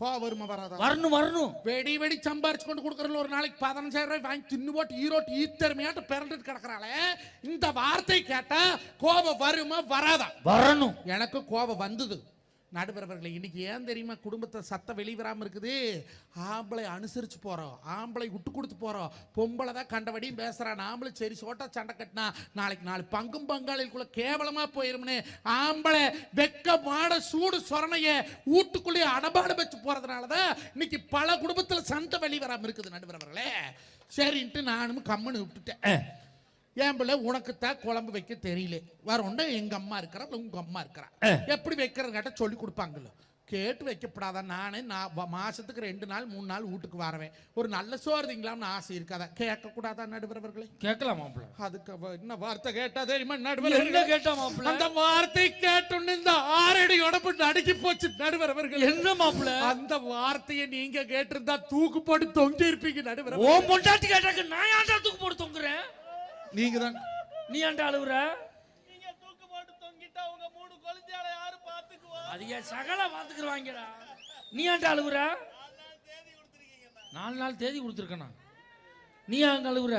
கோவம் வருமா வராதா? வரணும் வரணும். வெடி வெடி சம்பாரிச்சு கொண்டு கொடுக்குறல ஒரு நாளைக்கு பதினஞ்சாயிரம் ரூபாய் வாங்கி தின்னு போட்டு ஈரோட்டு ஈத்தருமையாட்டு பிறந்துட்டு கிடக்குறாளே. இந்த வார்த்தை கேட்டா கோபம் வருமா வராதா? வரணும். எனக்கு கோபம் வந்தது. நடுவரவர்களை இன்றைக்கி ஏன் தெரியுமா? குடும்பத்தை சத்தம் வெளிவராமல் இருக்குது. ஆம்பளை அனுசரித்து போகிறோம் ஆம்பளை விட்டு கொடுத்து போகிறோம் பொம்பளை தான் கண்டபடியும் பேசுகிறான் ஆம்பளை சரி சோட்டா சண்டை கட்டினா நாளைக்கு நாலு பங்கும் பங்காளிக்குள்ள கேவலமாக போயிரும்னு ஆம்பளை வெக்க மாட சூடு சொரணையை வீட்டுக்குள்ளேயே அடபாடு வச்சு போகிறதுனால தான் இன்னைக்கு பல குடும்பத்தில் சண்டை வெளிவராமல் இருக்குது நடுவரவர்களே. சரின்ட்டு நானும் கம்முன்னு விட்டுட்டேன். என் பிள்ளை உனக்குத்தான் குழம்பு வைக்க தெரியல. வரொண்ட எங்க அம்மா இருக்கிறா உங்க அம்மா இருக்கிறா. எப்படி வைக்கிறது கேட்ட சொல்லி கொடுப்பாங்கல்ல கேட்டு வைக்கப்படாத நானே நான் மாசத்துக்கு ரெண்டு நாள் மூணு நாள் வீட்டுக்கு வரவேன். ஒரு நல்ல சோறு திங்களாம்னு ஆசை இருக்காதா? கேட்க கூடாதா நடுவரவர்களே? கேட்கலாம் மாப்பிள்ள. அதுக்கு என்ன வார்த்தை கேட்டா தெரியுமா என்ன நடுவர் கேட்டா மாப்பிள்ள? அந்த வார்த்தை கேட்டோன்னு இந்த ஆறடி உடம்பு நடுக்கி போச்சு நடுவரவர்கள். என்ன மாப்பிள்ள? அந்த வார்த்தையை நீங்க கேட்டிருந்தா தூக்கு போட்டு தொங்கி இருப்பீங்க நடுவர் ஓ பொண்டாட்டி கேட்டாக்க நான் ஏன்டா தூக்கு போட்டு தொங்குறேன்? நீங்க தான் நீ ஏன்டா அழுவுற? நீங்க தூக்கு போட்டு தொங்கிட்டா உங்க மூணு குழந்தையால யாரு பாத்துக்குவா அது என் சகல பாத்துக்குருவாங்கடா நீ ஏன்டா அழுவுற? நாலு நாள் தேதி கொடுத்துருக்கண்ணா. நீ அங்க அழுவுற?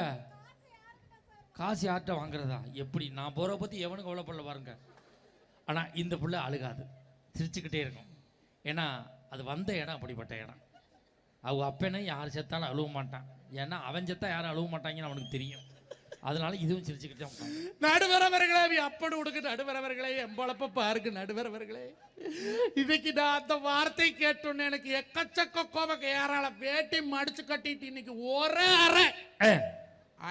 காசு யார்கிட்ட வாங்குறதா? எப்படி? நான் போற பத்தி எவனும் கவலைப்படல பாருங்க. ஆனா இந்த புள்ள அழுகாது. சிரிச்சுக்கிட்டே இருக்கும். ஏன்னா அது வந்த இடம் அப்படிப்பட்ட இடம். அவங்க அப்பனே யார் செத்தாலும் அழுவ மாட்டான். ஏன்னா அவன் செத்தா யாரும் அழுவ மாட்டாங்கன்னு அவனுக்கு தெரியும். அதனால இதுவும் சிரிச்சுக்கிட்டே உட்காந்து நடுவரவர்களே அப்படி உடுக்கு நடுவரவர்களே எம்பளப்ப பாருங்க நடுவரவர்களே. இன்னைக்கு நான் அந்த வார்த்தை கேட்டோன்னு எனக்கு எக்கச்சக்க கோபம். ஏறால வேட்டி மடிச்சு கட்டிட்டு இன்னைக்கு ஒரே அறை.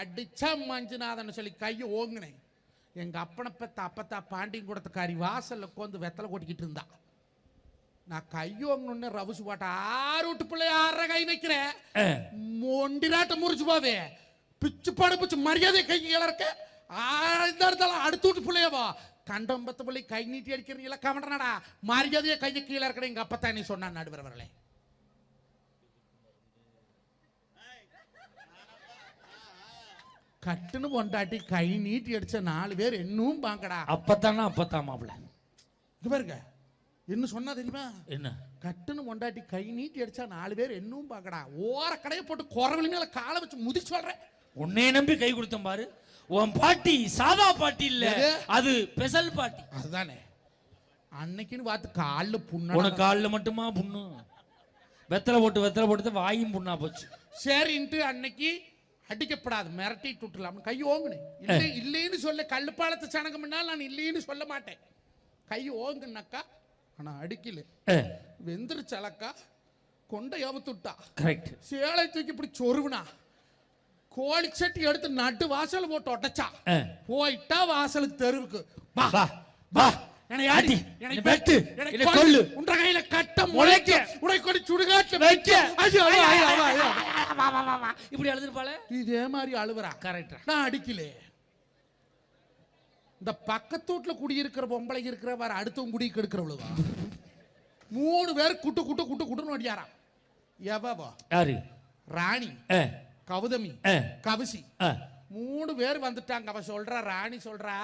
அடிச்சா மஞ்சுநாதன் சொல்லி கையை ஓங்குனேன். எங்க அப்பனை பெத்த அப்பத்தா பாண்டியன் கூடத்துக்காரி வாசல்ல உட்காந்து வெத்தலை கொட்டிக்கிட்டு இருந்தா. நான் கையோங்கன்னு ரவுசு போட்ட ஆறு விட்டு பிள்ளை ஆற கை வைக்கிறேன். மொண்டிராட்ட முறிச்சு போவே பிச்சு பாடு பிச்சு மரியாதை கை கீழே இருக்க ஆழ்ந்தா இருந்தாலும் அடுத்து விட்டு பிள்ளையவா கண்டம்பத்து பிள்ளை கை நீட்டி அடிக்கிறீங்களா? கவண்டனடா. மரியாதையை கையை கீழே இருக்கணும் எங்க அப்பத்தான் நீ சொன்னான் நடுவரவர்களே. கட்டுன்னு பொண்டாட்டி கை நீட்டி அடிச்ச நாலு பேர் இன்னும் பாங்கடா அப்பத்தானா அப்பத்தான் மாப்பிள்ள? இங்க பாருங்க. என்ன சொன்னா தெரியுமா? என்ன? கட்டுன்னு பொண்டாட்டி கை நீட்டி அடிச்சா நாலு பேர் இன்னும் பாக்கடா. ஓர கடையை போட்டு குறவழி மேல காலை வச்சு முதி சொல்றேன் உன்னைய நம்பி கை கொடுத்தேன் பாரு. உன் பாட்டி சாதா பாட்டி இல்ல? அது ஸ்பெஷல் பாட்டி. அதுதானே. அன்னைக்குன்னு பார்த்து காலில் புண்ணு உனக்கு காலில் மட்டுமா புண்ணு? வெத்தலை போட்டு வெத்தலை போட்டு வாயும் புண்ணா போச்சு. சரின்ட்டு அன்னைக்கு அடிக்கப்படாது மிரட்டி விட்டுலாம்னு கை ஓங்குனேன். இல்லை இல்லைன்னு சொல்ல கல்லுப்பாலத்து சனகம் பண்ணால் நான் இல்லைன்னு சொல்ல மாட்டேன். கை ஓங்குனாக்கா ஆனா அடிக்கல. வெந்துருச்சலக்கா கொண்டை அவுத்துட்டா கரெக்ட் சேலை தூக்கி இப்படி சொருவுனா கோழி சட்டி எடுத்து நட்டு வாசல் போட்டு ஒட்டச்சா போயிட்டா வாசலுக்கு தெருவுக்கு. வா. வா வா. என்னை ஆடி வெட்டு, என்னை கொல்லு. உன்ற கையில கட்ட முளைக்க. உடை கொடி சுடுகாட்டு வைக்க. ஐயோ இப்படி அழுதுருப்பாளே இதே மாதிரி அழுவுறா. கரெக்டா நான் அடிக்கலே. இந்த பக்கத்து வீட்டுல குடியிருக்கிற பொம்பளை இருக்கிற வேற அடுத்தவங்க குடி கெடுக்கிறவளுவா. மூணு பேர் குட்டு குட்டு குட்டு குட்டுன்னு அடியாரா எவவா யாரு? ராணி. ஏ, கவிசி. மூணு பேர் வந்துட்டாங்க. அவ சொல்றா ராணி சொல்றா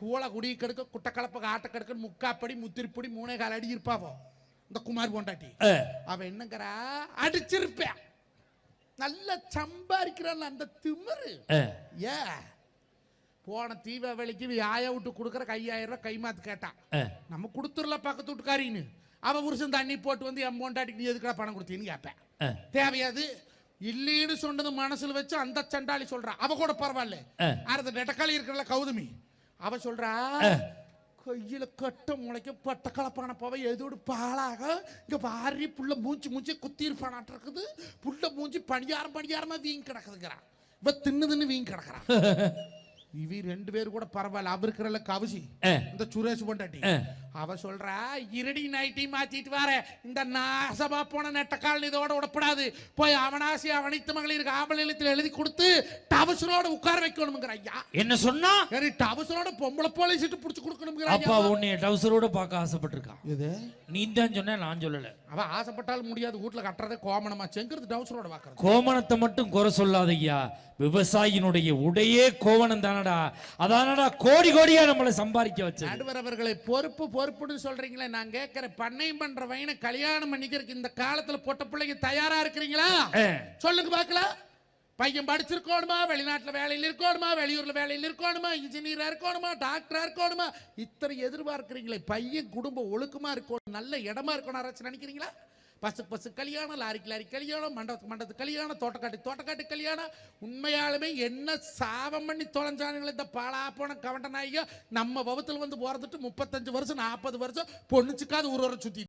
கூளை குடி கெடுக்க குட்டை கலப்ப ஆட்ட கெடுக்க முக்காப்படி முத்திரிப்படி மூணே கால் அடி இருப்பாவோ இந்த குமார் பொண்டாட்டி. அவ என்னங்கிறா? அடிச்சிருப்பேன் நல்லா சம்பாதிக்கிறான் அந்த திமிரு. ஏ. போன தீபாவளிக்கு ஆயா விட்டு கொடுக்குற ஐயாயிரம் ரூபாய் கை மாத்து கேட்டான். நம்ம கொடுத்துடல பக்கத்து வீட்டுக்காரின்னு. அவ புருஷன் தண்ணி போட்டு வந்து என் பொண்டாட்டிக்கு நீ எதுக்குடா பணம் கொடுத்தீன்னு கேட்பேன். தேவையாது. இல்லைன்னு சொன்னது மனசுல வச்சு அந்த சண்டாளி சொல்றா. அவ கூட பரவாயில்ல. அந்த நெட்டக்காளி இருக்கிறல கௌதமி அவ சொல்றா. கையில கட்ட முளைக்க பட்ட கலப்பான போவ எதோடு பாலாக இங்க பாரி புள்ள மூஞ்சி மூஞ்சி குத்தி இருப்பானாட்டு இருக்குது. புள்ள மூஞ்சி பணியாரம் பணியாரமா வீங்கி கிடக்குதுங்கிறான் இவ தின்னு தின்னு வீங்கி கிடக்குறான் இவி ரெண்டு பேர் கூட பரவாயில்ல. அவ இருக்கிறல கவசி. இந்த சுரேஷ் பொண்டாட்டி. அவ சொல்றா இருடி நைட்டி மாத்திட்டு வர. இந்த நாசமா போன நெட்டக்கால் இதோட விடப்படாது போய் அவனாசி அவனித்து மகளிருக்கு ஆம்பளை நிலத்தில் எழுதி கொடுத்து டவசரோட உட்கார வைக்கணுங்கிற ஐயா. என்ன சொன்னா? சரி டவசரோட பொம்பளை போலீஸிட்டு புடிச்சு கொடுக்கணுங்கிற அப்பா ஐயா உன்னைய டவுசரோட பார்க்க ஆசைப்பட்டிருக்கா இது நீ தான் சொன்ன நான் சொல்லல. அவ ஆசைப்பட்டாலும் முடியாது வீட்டுல கட்டுறதே கோமணமா. செங்கிறது டவுசரோட பாக்குறது கோமணத்தை மட்டும் குறை சொல்லாத ஐயா. விவசாயினுடைய உடையே கோவணம் தானடா. அதானடா கோடி கோடியா நம்மளை சம்பாதிக்க வச்சது. நடுவர் அவர்களை பொறுப்பு பொறுப்புன்னு சொல்றீங்களே நான் கேட்கிறேன் பண்ணையம் பண்ற வயனை கல்யாணம் பண்ணிக்கிறதுக்கு இந்த காலத்துல பொட்ட பிள்ளைங்க தயாரா இருக்கிறீங்களா. சொல்லுங்க பார்க்கலாம் பையன் படிச்சிருக்கணுமா? வெளிநாட்டுல வேலையில் இருக்கணுமா? வெளியூர்ல வேலையில் இருக்கணுமா? இன்ஜினியரா இருக்கணுமா? டாக்டரா இருக்கணுமா? இத்தனை எதிர்பார்க்கிறீங்களே பையன் குடும்பம் ஒழுக்கமா இருக்கணும் நல்ல இடமா இருக்கணும் நினைக்கிறீங்களா? பசு பசு கல்யாணம் லாரிக்கு லாரி கல்யாணம் மண்டபத்துக்கு மண்டபத்து கல்யாணம் தோட்டக்காட்டு தோட்டக்காட்டு கல்யாணம். உண்மையாலுமே என்ன சாபம் பண்ணி தொலைஞ்சானுங்களே இந்த பாலா போன கவண்ட நாய்க நம்ம வகுத்தில் வந்து போறதுட்டு முப்பத்தஞ்சு வருஷம் நாற்பது வருஷம் பொண்ணுச்சுக்காது ஒரு வர சுத்தி